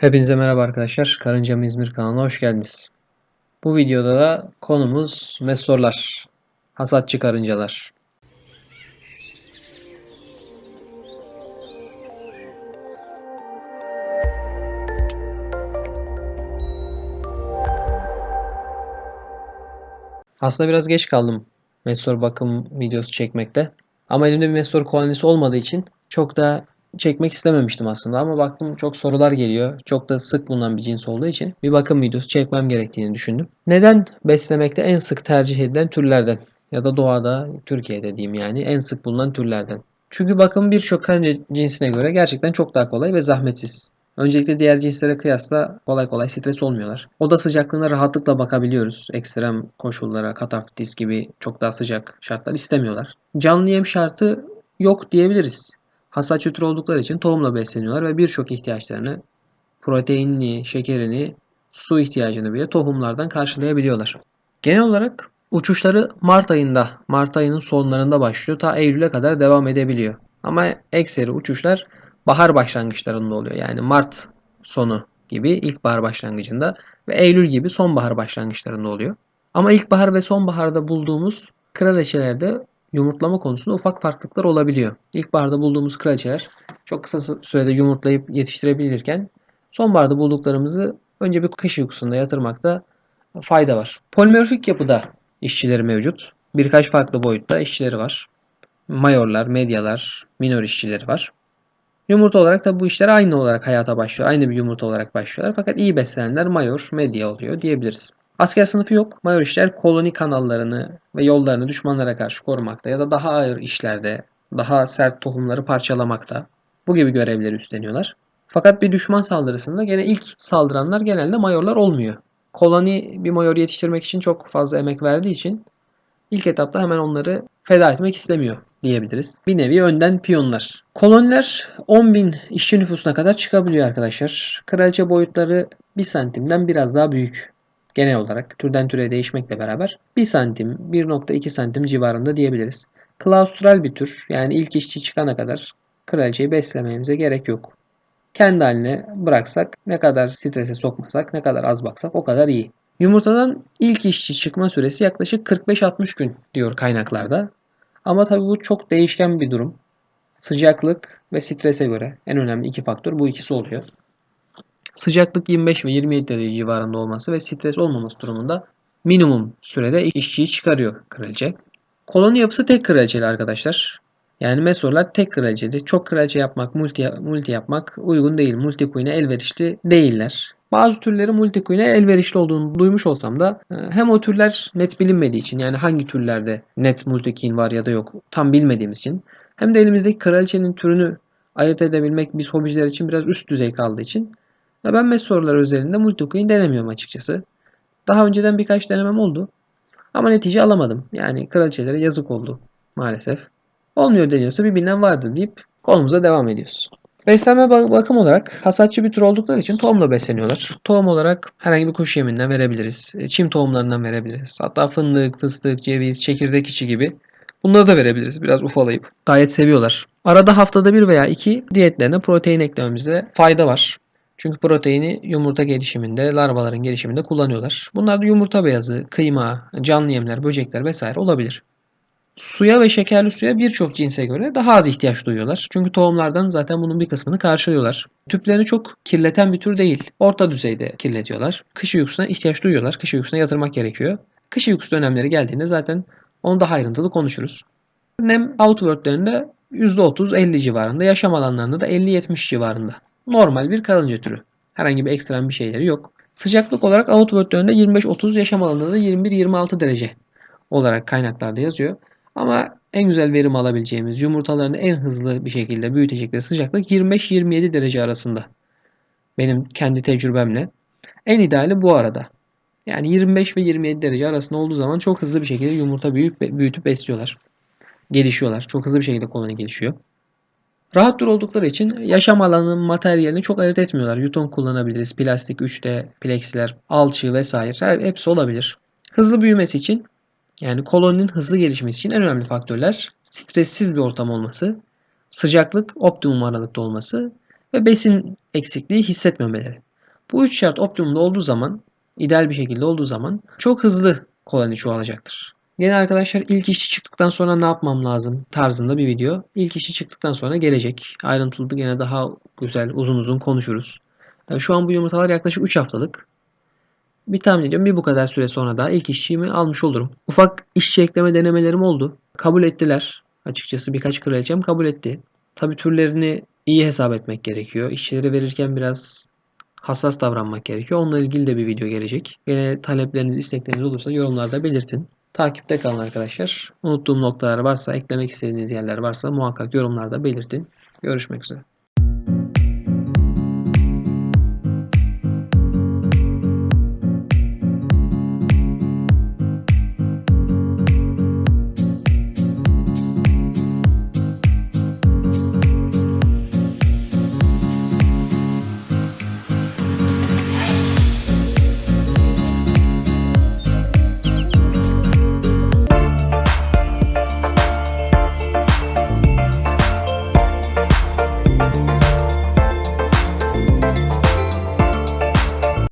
Hepinize merhaba arkadaşlar. Karıncam İzmir kanalına hoş geldiniz. Bu videoda da konumuz mesorlar. Hasatçı karıncalar. Aslında biraz geç kaldım mesor bakım videosu çekmekte. Ama elimde bir mesor kolonisi olmadığı için çok da çekmek istememiştim aslında ama baktım çok sorular geliyor. Çok da sık bulunan bir cins olduğu için bir bakım videosu çekmem gerektiğini düşündüm. Neden beslemekte en sık tercih edilen türlerden ya da doğada Türkiye'de diyeyim yani en sık bulunan türlerden. Çünkü bakım birçok karınca cinsine göre gerçekten çok daha kolay ve zahmetsiz. Öncelikle diğer cinslere kıyasla kolay kolay stres olmuyorlar. Oda sıcaklığına rahatlıkla bakabiliyoruz. Ekstrem koşullara, kataftis gibi çok daha sıcak şartlar istemiyorlar. Canlı yem şartı yok diyebiliriz. Hasatçı tür oldukları için tohumla besleniyorlar ve birçok ihtiyaçlarını proteinini, şekerini, su ihtiyacını bile tohumlardan karşılayabiliyorlar. Genel olarak uçuşları Mart ayında, Mart ayının sonlarında başlıyor. Ta Eylül'e kadar devam edebiliyor. Ama ekseri uçuşlar bahar başlangıçlarında oluyor. Yani Mart sonu gibi ilkbahar başlangıcında ve Eylül gibi sonbahar başlangıçlarında oluyor. Ama ilkbahar ve sonbaharda bulduğumuz kraliçelerde yumurtlama konusunda ufak farklılıklar olabiliyor. İlkbaharda bulduğumuz kraliçeler çok kısa sürede yumurtlayıp yetiştirebilirken sonbaharda bulduklarımızı önce bir kış uykusunda yatırmakta fayda var. Polimorfik yapıda işçileri mevcut. Birkaç farklı boyutta işçileri var. Mayorlar, medyalar, minor işçileri var. Yumurta olarak da bu işler aynı olarak hayata başlıyor. Aynı bir yumurta olarak başlıyorlar. Fakat iyi beslenenler mayor, medya oluyor diyebiliriz. Asker sınıfı yok. Mayor işler koloni kanallarını ve yollarını düşmanlara karşı korumakta ya da daha ağır işlerde, daha sert tohumları parçalamakta. Bu gibi görevleri üstleniyorlar. Fakat bir düşman saldırısında gene ilk saldıranlar genelde mayorlar olmuyor. Koloni bir mayor yetiştirmek için çok fazla emek verdiği için ilk etapta hemen onları feda etmek istemiyor diyebiliriz. Bir nevi önden piyonlar. Koloniler 10 bin işçi nüfusuna kadar çıkabiliyor arkadaşlar. Kraliçe boyutları 1 santimden biraz daha büyük. Genel olarak türden türe değişmekle beraber 1 santim, 1.2 santim civarında diyebiliriz. Klaustral bir tür yani ilk işçi çıkana kadar kraliçeyi beslememize gerek yok. Kendi haline bıraksak ne kadar strese sokmasak ne kadar az baksak o kadar iyi. Yumurtadan ilk işçi çıkma süresi yaklaşık 45-60 gün diyor kaynaklarda. Ama tabii bu çok değişken bir durum. Sıcaklık ve strese göre en önemli iki faktör bu ikisi oluyor. Sıcaklık 25 ve 27 derece civarında olması ve stres olmaması durumunda minimum sürede işçiyi çıkarıyor kraliçe. Koloni yapısı tek kraliçeli arkadaşlar. Yani mesorlar tek kraliçede. Çok kraliçe yapmak, multi, multi yapmak uygun değil. Multi queen'e elverişli değiller. Bazı türleri multi queen'e elverişli olduğunu duymuş olsam da e, hem o türler net bilinmediği için yani hangi türlerde net multi queen var ya da yok tam bilmediğimiz için hem de elimizdeki kraliçenin türünü ayırt edebilmek biz hobiciler için biraz üst düzey kaldığı için ya ben mes sorular özelinde multi queen denemiyorum açıkçası. Daha önceden birkaç denemem oldu. Ama netice alamadım. Yani kraliçelere yazık oldu maalesef. Olmuyor deniyorsa bir bilinen vardır deyip konumuza devam ediyoruz. Beslenme bakım olarak hasatçı bir tür oldukları için tohumla besleniyorlar. Tohum olarak herhangi bir kuş yeminden verebiliriz. E, çim tohumlarından verebiliriz. Hatta fındık, fıstık, ceviz, çekirdek içi gibi bunları da verebiliriz biraz ufalayıp. Gayet seviyorlar. Arada haftada bir veya iki diyetlerine protein eklememize fayda var. Çünkü proteini yumurta gelişiminde, larvaların gelişiminde kullanıyorlar. Bunlar da yumurta beyazı, kıyma, canlı yemler, böcekler vesaire olabilir. Suya ve şekerli suya birçok cinse göre daha az ihtiyaç duyuyorlar. Çünkü tohumlardan zaten bunun bir kısmını karşılıyorlar. Tüplerini çok kirleten bir tür değil. Orta düzeyde kirletiyorlar. Kış uykusuna ihtiyaç duyuyorlar. Kış uykusuna yatırmak gerekiyor. Kış uykusu dönemleri geldiğinde zaten onu daha ayrıntılı konuşuruz. Nem outwardlerinde %30-50 civarında, yaşam alanlarında da 50-70 civarında. Normal bir karınca türü. Herhangi bir ekstrem bir şeyleri yok. Sıcaklık olarak outwardlerinde 25-30, yaşam alanında da 21-26 derece olarak kaynaklarda yazıyor. Ama en güzel verim alabileceğimiz yumurtalarını en hızlı bir şekilde büyütecekleri sıcaklık 25-27 derece arasında. Benim kendi tecrübemle. En ideali bu arada. Yani 25 ve 27 derece arasında olduğu zaman çok hızlı bir şekilde yumurta büyüyüp büyütüp besliyorlar. Gelişiyorlar. Çok hızlı bir şekilde koloni gelişiyor. Rahat dur oldukları için yaşam alanının materyalini çok ayırt etmiyorlar. Yuton kullanabiliriz. Plastik, 3D, plexiler, alçı vesaire hepsi olabilir. Hızlı büyümesi için yani koloninin hızlı gelişmesi için en önemli faktörler stressiz bir ortam olması, sıcaklık optimum aralıkta olması ve besin eksikliği hissetmemeleri. Bu üç şart optimumda olduğu zaman, ideal bir şekilde olduğu zaman çok hızlı koloni çoğalacaktır. Yine arkadaşlar ilk işçi çıktıktan sonra ne yapmam lazım tarzında bir video. İlk işçi çıktıktan sonra gelecek. Ayrıntılı yine daha güzel uzun uzun konuşuruz. Yani şu an bu yumurtalar yaklaşık 3 haftalık. Bir tahmin ediyorum bir bu kadar süre sonra daha ilk işçiğimi almış olurum. Ufak işçi ekleme denemelerim oldu. Kabul ettiler. Açıkçası birkaç kraliçem kabul etti. Tabi türlerini iyi hesap etmek gerekiyor. İşçileri verirken biraz hassas davranmak gerekiyor. Onunla ilgili de bir video gelecek. Yine talepleriniz, istekleriniz olursa yorumlarda belirtin. Takipte kalın arkadaşlar. Unuttuğum noktalar varsa, eklemek istediğiniz yerler varsa muhakkak yorumlarda belirtin. Görüşmek üzere.